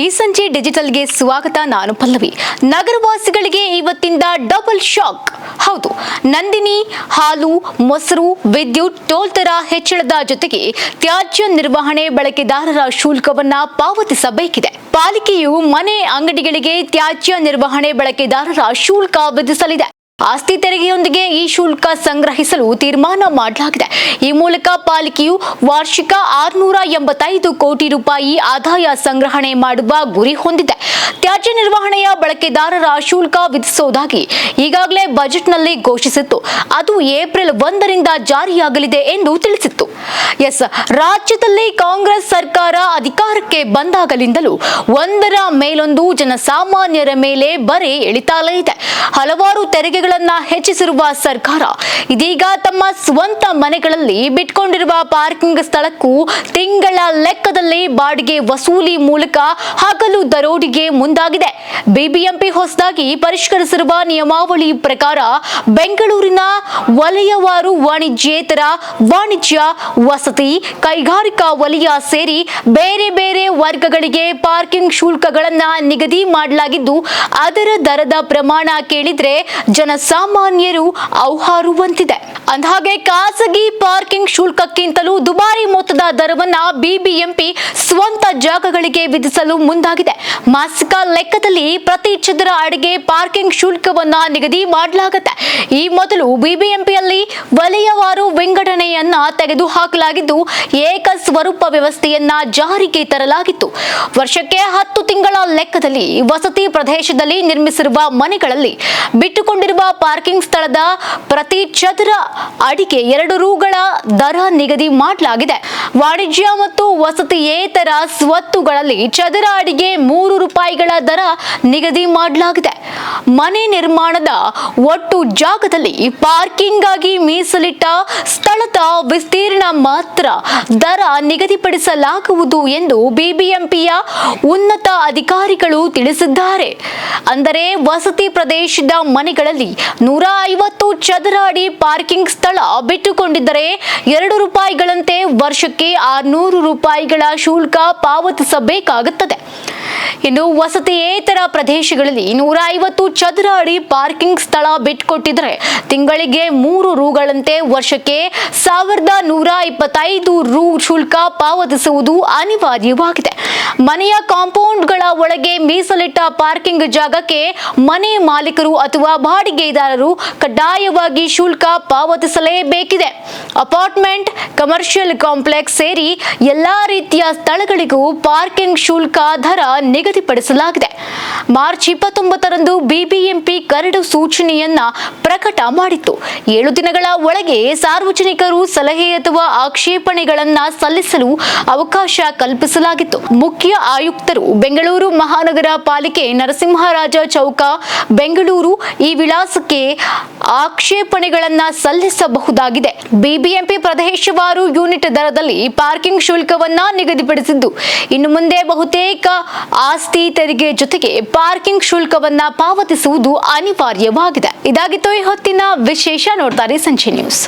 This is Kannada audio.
ಈ ಸಂಜೆ ಡಿಜಿಟಲ್ಗೆ ಸ್ವಾಗತ ನಾನು ಪಲ್ಲವಿ. ನಗರವಾಸಿಗಳಿಗೆ ಇವತ್ತಿಂದ ಡಬಲ್ ಶಾಕ್. ಹೌದು, ನಂದಿನಿ, ಹಾಲು, ಮೊಸರು, ವಿದ್ಯುತ್, ಟೋಲ್ ದರ ಹೆಚ್ಚಳದ ಜೊತೆಗೆ ತ್ಯಾಜ್ಯ ನಿರ್ವಹಣೆ ಬಳಕೆದಾರರ ಶುಲ್ಕವನ್ನ ಪಾವತಿಸಬೇಕಿದೆ. ಪಾಲಿಕೆಯು ಮನೆ ಅಂಗಡಿಗಳಿಗೆ ತ್ಯಾಜ್ಯ ನಿರ್ವಹಣೆ ಬಳಕೆದಾರರ ಶುಲ್ಕ ವಿಧಿಸಲಿದೆ. ಆಸ್ತಿ ತೆರಿಗೆಯೊಂದಿಗೆ ಈ ಶುಲ್ಕ ಸಂಗ್ರಹಿಸಲು ತೀರ್ಮಾನ ಮಾಡಲಾಗಿದೆ. ಈ ಮೂಲಕ ಪಾಲಿಕೆಯು ವಾರ್ಷಿಕ ಆರುನೂರ ಎಂಬತ್ತೈದು ಕೋಟಿ ರೂಪಾಯಿ ಆದಾಯ ಸಂಗ್ರಹಣೆ ಮಾಡುವ ಗುರಿ ಹೊಂದಿದೆ. ತ್ಯಾಜ್ಯ ನಿರ್ವಹಣೆಯ ಬಳಕೆದಾರರ ಶುಲ್ಕ ವಿಧಿಸುವುದಾಗಿ ಈಗಾಗಲೇ ಬಜೆಟ್ನಲ್ಲಿ ಘೋಷಿಸಿತ್ತು. ಅದು ಏಪ್ರಿಲ್ ಒಂದರಿಂದ ಜಾರಿಯಾಗಲಿದೆ ಎಂದು ತಿಳಿಸಿತ್ತು. ಎಸ್, ರಾಜ್ಯದಲ್ಲಿ ಕಾಂಗ್ರೆಸ್ ಸರ್ಕಾರ ಅಧಿಕಾರಕ್ಕೆ ಬಂದಾಗಲಿಂದಲೂ ಒಂದರ ಮೇಲೊಂದು ಜನಸಾಮಾನ್ಯರ ಮೇಲೆ ಬರೆ ಎಳಿತಾಲೇ ಇದೆ. ಹಲವಾರು ತೆರಿಗೆಗಳನ್ನ ಹೆಚ್ಚಿಸಿರುವ ಸರ್ಕಾರ ಇದೀಗ ತಮ್ಮ ಸ್ವಂತ ಮನೆಗಳಲ್ಲಿ ಬಿಟ್ಕೊಂಡಿರುವ ಪಾರ್ಕಿಂಗ್ ಸ್ಥಳಕ್ಕೂ ತಿಂಗಳ ಲೆಕ್ಕದಲ್ಲಿ ಬಾಡಿಗೆ ವಸೂಲಿ ಮೂಲಕ ಹಗಲು ದರೋಡಿಗೆ ಮುಂದಾಗಿದೆ. ಬಿಬಿಎಂಪಿ ಹೊಸದಾಗಿ ಪರಿಷ್ಕರಿಸಿರುವ ನಿಯಮಾವಳಿ ಪ್ರಕಾರ ಬೆಂಗಳೂರಿನ ವಲಯವಾರು ವಾಣಿಜ್ಯೇತರ ವಾಣಿಜ್ಯ ವಸತಿ, ಕೈಗಾರಿಕಾ ವಲಯ ಸೇರಿ ಬೇರೆ ಬೇರೆ ವರ್ಗಗಳಿಗೆ ಪಾರ್ಕಿಂಗ್ ಶುಲ್ಕಗಳನ್ನ ನಿಗದಿ ಮಾಡಲಾಗಿದ್ದು, ಅದರ ದರದ ಪ್ರಮಾಣ ಕೇಳಿದ್ರೆ ಜನಸಾಮಾನ್ಯರು ಔಹಾರುವಂತಿದೆ ಅಂದಹಾಗೆ ಖಾಸಗಿ ಪಾರ್ಕಿಂಗ್ ಶುಲ್ಕಕ್ಕಿಂತಲೂ ದುಬಾರಿ ಮೊತ್ತದ ದರವನ್ನ ಬಿಬಿಎಂಪಿ ಸ್ವಂತ ಜಾಗಗಳಿಗೆ ವಿಧಿಸಲು ಮುಂದಾಗಿದೆ. ಮಾಸಿಕ ಲೆಕ್ಕದಲ್ಲಿ ಪ್ರತಿ ಚದರ ಅಡಿಗೆ ಪಾರ್ಕಿಂಗ್ ಶುಲ್ಕವನ್ನ ನಿಗದಿ ಮಾಡಲಾಗುತ್ತೆ. ಈ ಮೊದಲು ಬಿಬಿಎಂಪಿಯಲ್ಲಿ ವಲಯವಾರು ವಿಂಗಡಣೆಯನ್ನ ತೆಗೆದುಹಾಕಲಾಗಿದ್ದು, ಏಕ ಸ್ವರೂಪ ವ್ಯವಸ್ಥೆಯನ್ನ ಜಾರಿಗೆ ತರಲಾಗಿತ್ತು. ವರ್ಷಕ್ಕೆ ಹತ್ತು ತಿಂಗಳ ಲೆಕ್ಕದಲ್ಲಿ ವಸತಿ ಪ್ರದೇಶದಲ್ಲಿ ನಿರ್ಮಿಸಿರುವ ಮನೆಗಳಲ್ಲಿ ಬಿಟ್ಟುಕೊಂಡಿರುವ ಪಾರ್ಕಿಂಗ್ ಸ್ಥಳದ ಪ್ರತಿ ಚದರ ಅಡಿಗೆ ಎರಡು ರೂಗಳ ದರ ನಿಗದಿ ಮಾಡಲಾಗಿದೆ. ವಾಣಿಜ್ಯ ಮತ್ತು ವಸತಿಯೇತರ ಸ್ವತ್ತುಗಳಲ್ಲಿ ಚದರ ಅಡಿಗೆ ಮೂರು ರೂಪಾಯಿಗಳ ದರ ನಿಗದಿ ಮಾಡಲಾಗಿದೆ. ಮನೆ ನಿರ್ಮಾಣದ ಒಟ್ಟು ಜಾಗದಲ್ಲಿ ಪಾರ್ಕಿಂಗ್ ಆಗಿ ಮೀಸಲಿಟ್ಟ ಸ್ಥಳದ ವಿಸ್ತೀರ್ಣ ಮಾತ್ರ ದರ ನಿಗದಿಪಡಿಸಲಾಗುವುದು ಎಂದು ಬಿಬಿಎಂಪಿಯ ಉನ್ನತ ಅಧಿಕಾರಿಗಳು ತಿಳಿಸಿದ್ದಾರೆ. ಅಂದರೆ ವಸತಿ ಪ್ರದೇಶದ ಮನೆಗಳಲ್ಲಿ ನೂರ ಐವತ್ತು ಚದರ ಅಡಿ ಪಾರ್ಕಿಂಗ್ ಸ್ಥಳ ಬಿಟ್ಟುಕೊಂಡಿದ್ದರೆ ಎರಡು ರೂಪಾಯಿಗಳಂತೆ ವರ್ಷಕ್ಕೆ ಆರ್ನೂರು ರೂಪಾಯಿಗಳ ಶುಲ್ಕ ಪಾವತಿಸಬೇಕಾಗುತ್ತದೆ. ಇನ್ನು ವಸತಿಯೇತರ ಪ್ರದೇಶಗಳಲ್ಲಿ ನೂರ ಐವತ್ತು ಚದರ ಅಡಿ ಪಾರ್ಕಿಂಗ್ ಸ್ಥಳ ಬಿಟ್ಕೊಟ್ಟಿದ್ರೆ ತಿಂಗಳಿಗೆ ಮೂರು ರೂಗಳಂತೆ ವರ್ಷಕ್ಕೆ ಸಾವಿರದ ನೂರ ಇಪ್ಪತ್ತೈದು ರು ಶುಲ್ಕ ಪಾವತಿಸುವುದು ಅನಿವಾರ್ಯವಾಗಿದೆ. ಮನೆಯ ಕಾಂಪೌಂಡ್ಗಳ ಒಳಗೆ ಮೀಸಲಿಟ್ಟ ಪಾರ್ಕಿಂಗ್ ಜಾಗಕ್ಕೆ ಮನೆ ಮಾಲೀಕರು ಅಥವಾ ಬಾಡಿಗೆದಾರರು ಕಡ್ಡಾಯವಾಗಿ ಶುಲ್ಕ ಪಾವತಿಸಲೇಬೇಕಿದೆ. ಅಪಾರ್ಟ್ಮೆಂಟ್, ಕಮರ್ಷಿಯಲ್ ಕಾಂಪ್ಲೆಕ್ಸ್ ಸೇರಿ ಎಲ್ಲಾ ರೀತಿಯ ಸ್ಥಳಗಳಿಗೂ ಪಾರ್ಕಿಂಗ್ ಶುಲ್ಕ ದರ ನಿಗದಿಪಡಿಸಲಾಗಿದೆ. ಮಾರ್ಚ್ ಇಪ್ಪತ್ತೊಂಬತ್ತರಂದು ಬಿಬಿಎಂಪಿ ಕರಡು ಸೂಚನೆಯನ್ನ ಪ್ರಕಟ ಮಾಡಿತ್ತು. ಏಳು ದಿನಗಳ ಒಳಗೆ ಸಾರ್ವಜನಿಕರು ಸಲಹೆ ಅಥವಾ ಆಕ್ಷೇಪಣೆಗಳನ್ನ ಸಲ್ಲಿಸಲು ಅವಕಾಶ ಕಲ್ಪಿಸಲಾಗಿತ್ತು. ಮುಖ್ಯ ಆಯುಕ್ತರು ಬೆಂಗಳೂರು ಮಹಾನಗರ ಪಾಲಿಕೆ ನರಸಿಂಹರಾಜ ಚೌಕ, ಬೆಂಗಳೂರು ಈ ವಿಳಾಸಕ್ಕೆ ಆಕ್ಷೇಪಣೆಗಳನ್ನು ಸಲ್ಲಿಸಬಹುದಾಗಿದೆ. ಬಿಬಿಎಂಪಿ ಪ್ರದೇಶವಾರು ಯೂನಿಟ್ ದರದಲ್ಲಿ ಪಾರ್ಕಿಂಗ್ ಶುಲ್ಕವನ್ನ ನಿಗದಿಪಡಿಸಿದ್ದು, ಇನ್ನು ಮುಂದೆ ಬಹುತೇಕ ಆಸ್ತಿ ತೆರಿಗೆ ಜೊತೆಗೆ ಪಾರ್ಕಿಂಗ್ ಶುಲ್ಕವನ್ನ ಪಾವತಿಸುವುದು ಅನಿವಾರ್ಯವಾಗಿದೆ. ಇದಾಗಿತ್ತು ಈ ಹೊತ್ತಿನ ವಿಶೇಷ ನೋಡ್ತಾರೆ ಸಂಜೆ ನ್ಯೂಸ್.